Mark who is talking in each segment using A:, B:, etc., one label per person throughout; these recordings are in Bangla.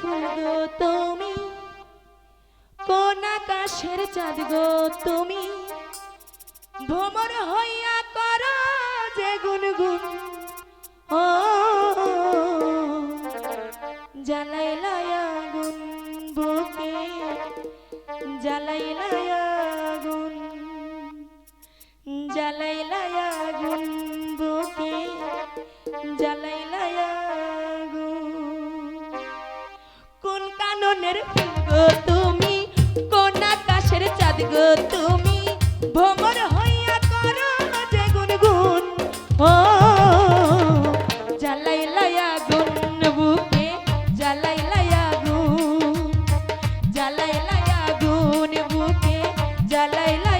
A: ফুল গো তুমি? কোন আকাশের চাঁদ গো তুমি? ভ্রমর হইয়া কর যে গুনগুন। ও জ্বালাইলাই আগুন বুকে। জ্বালাইলাই আগুন জ্বালাইলাই আগুন বুকে। জ্বালাইলাই ফুল গো তুমি, কোন আকাশের চাঁদ গো তুমি? ভ্রমর হইয়া করো যে গুনগুন। ও জ্বালাইলাই গুন বুকে গুন। ভুমে জ্বালাইলাই গুন বুকে জ্বালাইলাই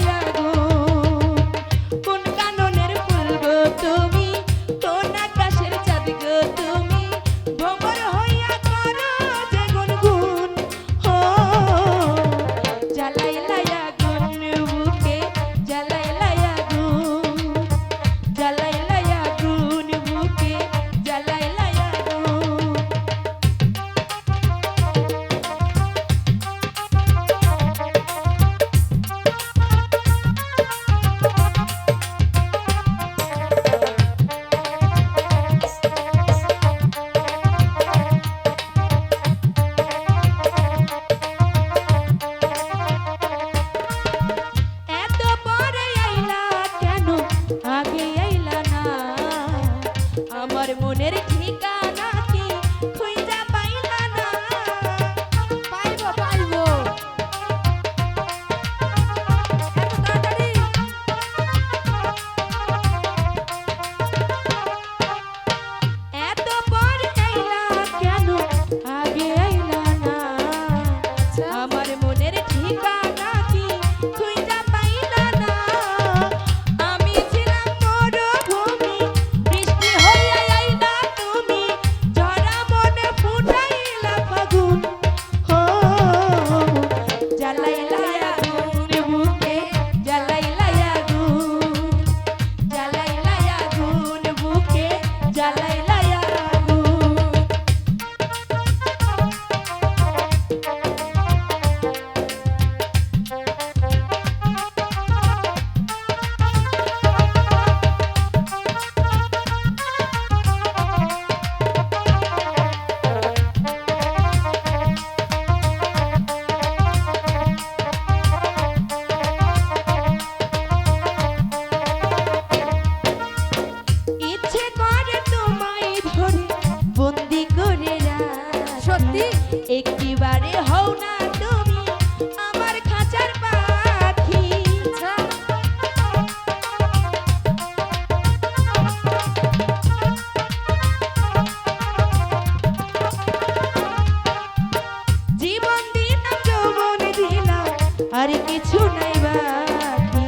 A: আর কিছু নাই বাকি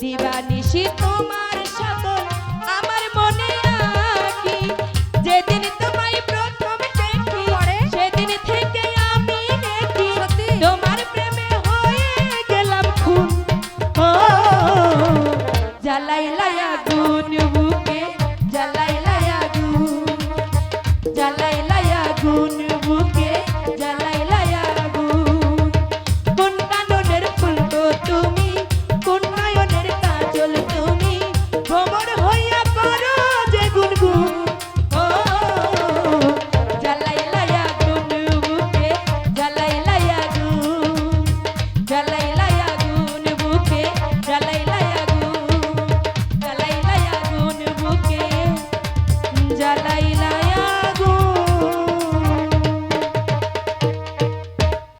A: দিবা নিশি তোমার সাধন আমার মনে রাখি
B: যেদিন
A: তোমায় প্রথম দেখি সেদিন থেকে আমি দেখি
B: তোমার
A: প্রেমে হয়ে গেলাম খুন ও জ্বালাইলাম